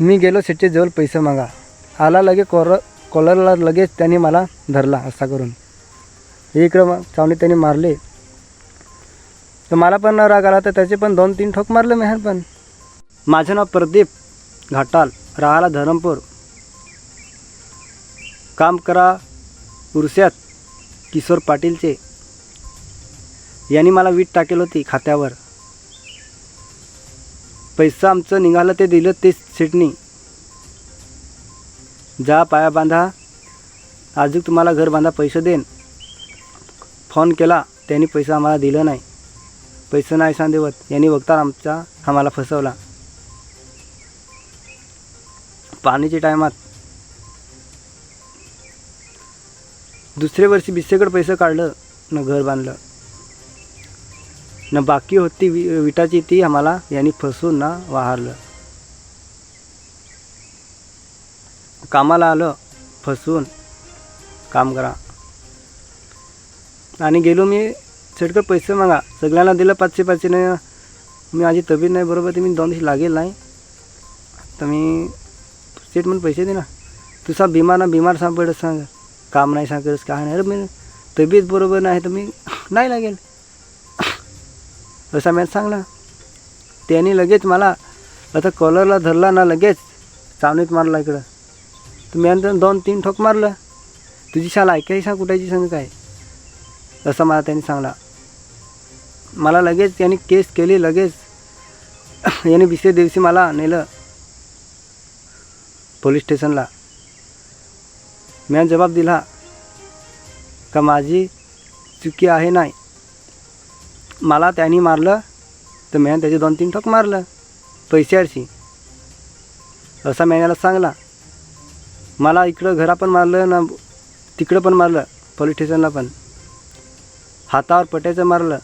मी गेलो शेटचे जवळ पैसे मागा. आला लगे कॉर कॉलरला लगेच त्याने मला धरला असा करून. इकडं मग चावणी त्याने मारले. तर मला पण न राग आला तर त्याचे पण दोन तीन ठोक मारले मेहन पण. माझं नाव प्रदीप घाटाल राहायला धरमपूर. काम करा उरस्यात किशोर पाटीलचे. यांनी मला वीट टाकेल होती खात्यावर. पैसा आमचं निघालं ते दिलं ते सिटणी जा पाया बांधा आजूक तुम्हाला घर बांधा पैसे देन फोन केला त्यांनी पैसा आम्हाला दिलं नाही. पैसे नाही सांदेवत यांनी बघता आमचा आम्हाला फसवला. पाणीच्या टायमात दुसऱ्या वर्षी बिस्सेकडे पैसे काढलं न घर बांधलं. न बाकी होती वि विटाची ती आम्हाला यांनी फसवून ना वाहारलं. कामाला आलं फसवून काम करा. आणि गेलो मी सेटकर पैसे मागा. सगळ्यांना दिलं पाचशे पाचशे. नाही मी माझी तब्येत नाही बरोबर ते मी दोन दिवशी लागेल नाही. तर मी सेट म्हणून पैसे दे ना तुझा बिमार ना बिमार सांग सांग. काम नाही सांगतच काय नाही. अरे मी तब्येत बरोबर नाही तर मी नाही लागेल. असा मॅच सांगला. त्याने लगेच मला आता कॉलरला धरला ना लगेच चावणीत मारला इकडं. तर मी नंतर दोन तीन ठोक मारलं. तुझी शाला ऐकायची सांग कुठायची सांग काय? असं मला त्यांनी सांगला. मला लगेच त्यांनी केस केली लगेच. याने दुसऱ्या दिवशी मला नेलं. पोलीस स्टेशनला. मी जबाब दिला का माझी चुकी आहे नाही? मला त्यांनी मारलं तर मी त्याचे दोन तीन ठोक मारलं पैशाशी असा मॅनेला सांगला मला इकडं घरा पण मारलं ना तिकडं पण मारलं पोलीस स्टेशनला पण. हातावर पट्याचं मारलं